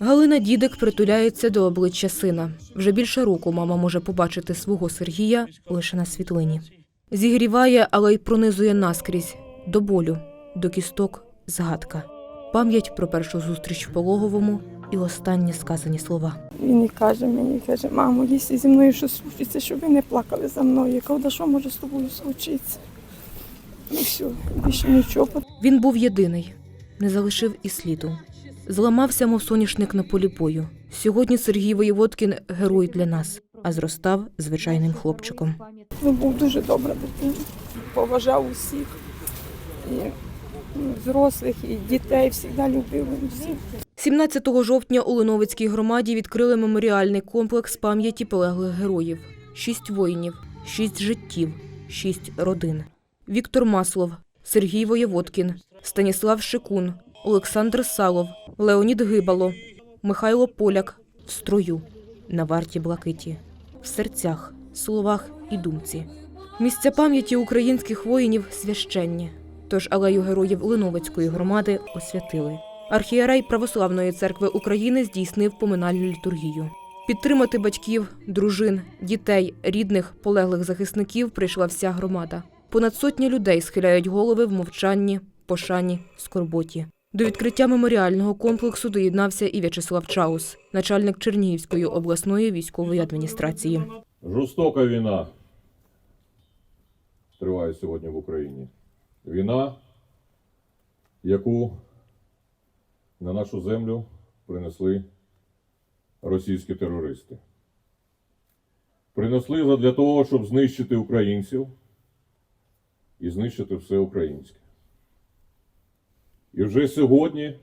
Галина Дідик притуляється до обличчя сина. Вже більше року мама може побачити свого Сергія лише на світлині. Зігріває, але й пронизує наскрізь до болю, до кісток згадка. Пам'ять про першу зустріч в пологовому і останні сказані слова. Він і каже мені, каже, мамо, якщо зі мною щось случиться, щоб ви не плакали за мною. Я кажу, да що може з тобою случитися? І все, більше нічого. Він був єдиний, не залишив і сліду. Зламався, мов соняшник на полі бою. Сьогодні Сергій Воєводкін герой для нас, а зростав звичайним хлопчиком. Він був дуже добра дитина, поважав усіх. І ну, взрослих, і дітей завжди любив всіх. 17 жовтня у Леновицькій громаді відкрили меморіальний комплекс пам'яті полеглих героїв. Шість воїнів, шість життів, шість родин. Віктор Маслов, Сергій Воєводкін, Станіслав Шикун, Олександр Салов, Леонід Гибало, Михайло Поляк в строю, на варті блакиті, в серцях, словах і думці. Місця пам'яті українських воїнів священні. Тож алею героїв Леновицької громади освятили. Архієрей Православної церкви України здійснив поминальну літургію. Підтримати батьків, дружин, дітей, рідних, полеглих захисників прийшла вся громада. Понад сотня людей схиляють голови в мовчанні, пошані, скорботі. До відкриття меморіального комплексу доєднався і В'ячеслав Чаус, начальник Чернігівської обласної військової адміністрації. Жорстока війна триває сьогодні в Україні. Війна, яку на нашу землю принесли російські терористи. Принесли задля того, щоб знищити українців і знищити все українське. І вже сьогодні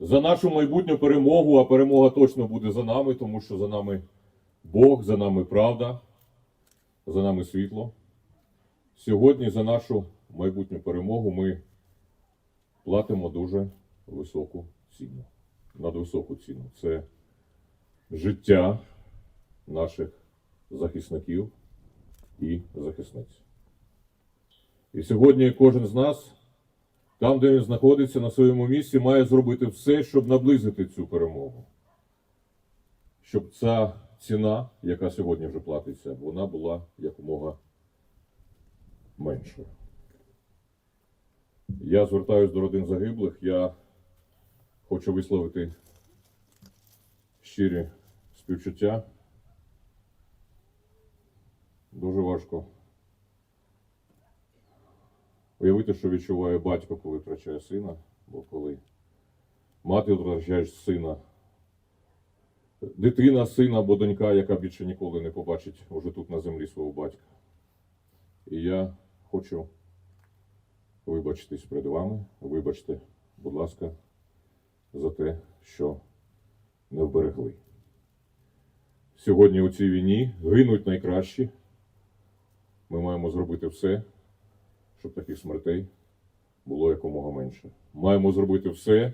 за нашу майбутню перемогу, а перемога точно буде за нами, тому що за нами Бог, за нами правда, за нами світло. Сьогодні за нашу майбутню перемогу ми платимо дуже високу ціну. Надвисоку ціну. Це життя наших захисників і захисниць. І сьогодні кожен з нас, там, де він знаходиться на своєму місці, має зробити все, щоб наблизити цю перемогу щоб ця ціна, яка сьогодні вже платиться, вона була якомога меншою. Я звертаюся до родин загиблих. Я хочу висловити щирі співчуття. Дуже важко уявити, що відчуває батько, коли втрачає сина, бо коли мати втрачає сина, дитина, син або донька, яка більше ніколи не побачить уже тут на землі свого батька. І я хочу вибачитись перед вами. Вибачте, будь ласка, за те, що не вберегли. Сьогодні у цій війні гинуть найкращі. Ми маємо зробити все, щоб таких смертей було якомога менше. Маємо зробити все,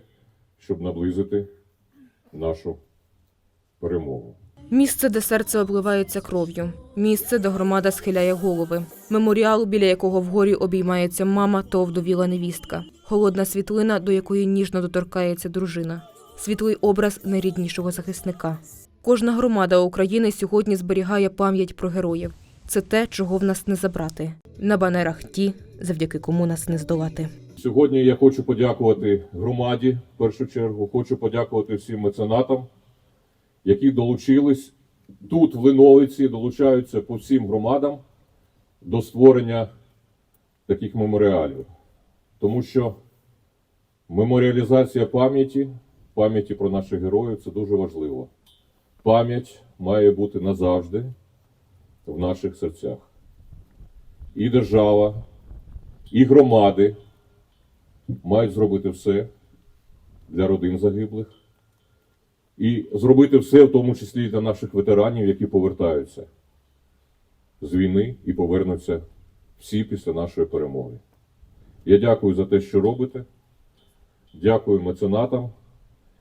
щоб наблизити нашу перемогу. Місце, де серце обливається кров'ю. Місце, де громада схиляє голови. Меморіал, біля якого вгорі обіймається мама та овдовіла невістка. Холодна світлина, до якої ніжно доторкається дружина. Світлий образ найріднішого захисника. Кожна громада України сьогодні зберігає пам'ять про героїв. Це те, чого в нас не забрати. На банерах ті, завдяки кому нас не здолати. Сьогодні я хочу подякувати громаді в першу чергу. Хочу подякувати всім меценатам, які долучились тут, в Линовиці, долучаються по всім громадам до створення таких меморіалів. Тому що меморіалізація пам'яті, пам'яті про наших героїв це дуже важливо. Пам'ять має бути назавжди в наших серцях. І держава, і громади мають зробити все для родин загиблих і зробити все, в тому числі для наших ветеранів, які повертаються з війни і повернуться всі після нашої перемоги. Я дякую за те, що робите. Дякую меценатам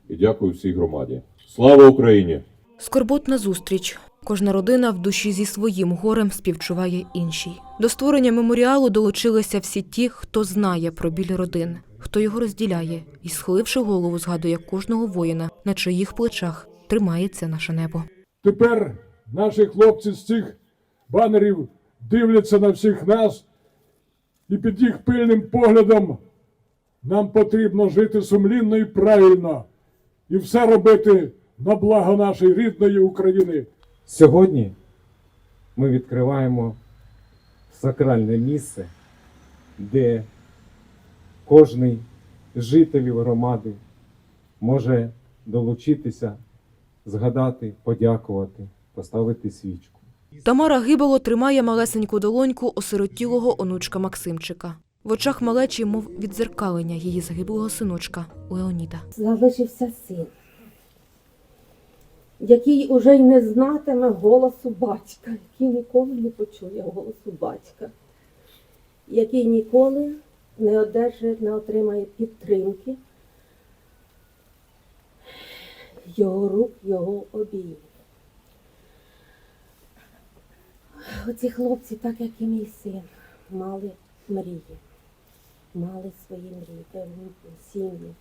і дякую всій громаді. Слава Україні! Скорботна зустріч. Кожна родина в душі зі своїм горем співчуває іншій. До створення меморіалу долучилися всі ті, хто знає про біль родин. хто його розділяє, і, схиливши голову, згадує кожного воїна, на чиїх плечах тримається наше небо. Тепер наші хлопці з цих банерів дивляться на всіх нас, і під їх пильним поглядом нам потрібно жити сумлінно і правильно, і все робити на благо нашої рідної України. Сьогодні ми відкриваємо сакральне місце, де кожний з жителів громади може долучитися, згадати, подякувати, поставити свічку. Тамара Гибало тримає малесеньку долоньку осиротілого онучка Максимчика. В очах малечі, мов відзеркалення її загиблого синочка Леоніда. залишився син, який уже й не знатиме голосу батька, який ніколи не почує голосу батька, який ніколи не одержить, не отримає підтримки його рук, його обіймів. Оці хлопці, так як і мій син, мали мрії, мали свої мрії, сім'ї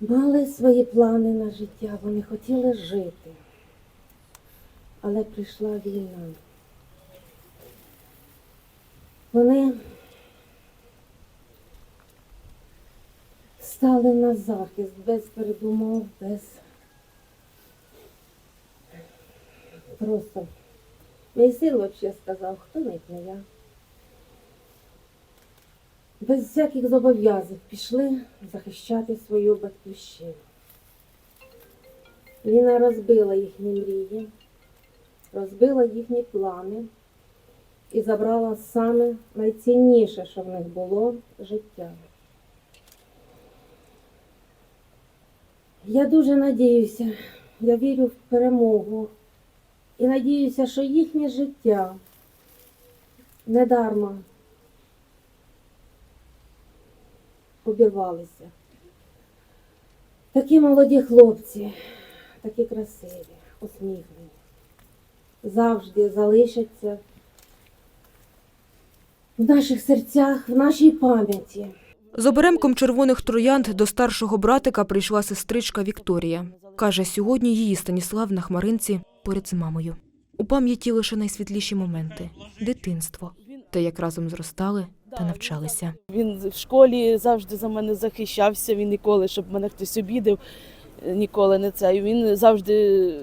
мали свої плани на життя, вони хотіли жити. Але прийшла війна. Вони стали на захист без передумов, без просто. Мій син взагалі сказав, хто не я. Без всяких зобов'язань пішли захищати свою батьківщину. Війна розбила їхні мрії, розбила їхні плани і забрала саме найцінніше, що в них було життя. Я дуже надіюся, я вірю в перемогу і надіюся, що їхнє життя не обірвалися. Такі молоді хлопці, такі красиві, усміхнені, завжди залишаться в наших серцях, в нашій пам'яті. З оберемком червоних троянд до старшого братика прийшла сестричка Вікторія. Каже, сьогодні її Станіслав на хмаринці поряд з мамою. У пам'яті лише найсвітліші моменти дитинство, те, як разом зростали та навчалися. Він в школі завжди за мене захищався. Він ніколи, щоб мене хтось обідав, ніколи не це. Він завжди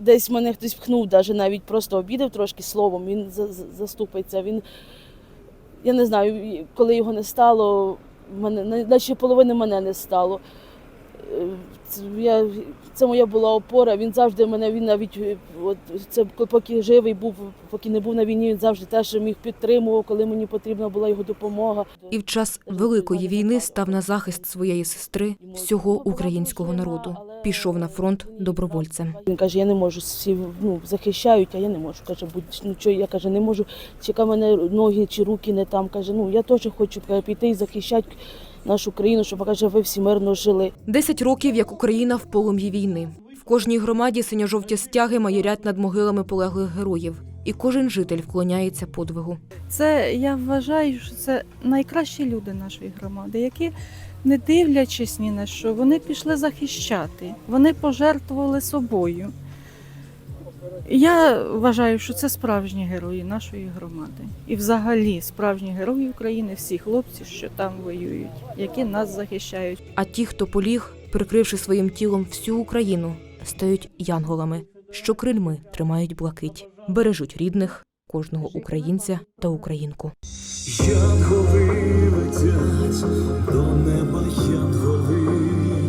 десь мене хтось пхнув, навіть навіть просто обідав трошки словом. Він за- за- заступиться. Він я не знаю, коли його не стало, мене наче половини мене не стало. Е, я, це моя була опора. Він завжди мене, він навіть е, от це поки живий був, поки не був на війні, він завжди теж міг підтримував, коли мені потрібна була його допомога. І в час великої війни став на захист своєї сестри, всього українського народу. Пішов на фронт добровольцем. Він каже, я не можу всі ну, захищають, а я не можу. Каже, будь ну чого, я каже, не можу, чи ка мене ноги чи руки не там. Каже, ну я теж хочу каже, піти і захищати нашу країну, щоб каже, ви всі мирно жили. Десять років, як Україна в полум'ї війни. В кожній громаді синьо-жовті стяги майорять над могилами полеглих героїв. І кожен житель вклоняється подвигу. Це я вважаю, що це найкращі люди нашої громади, які, не дивлячись ні на що, вони пішли захищати, вони пожертвували собою. Я вважаю, що це справжні герої нашої громади. І взагалі справжні герої України, всі хлопці, що там воюють, які нас захищають. А ті, хто поліг, прикривши своїм тілом всю Україну, стають янголами, що крильми тримають блакить, бережуть рідних, кожного українця та українку. Янголи летять до неба, янголи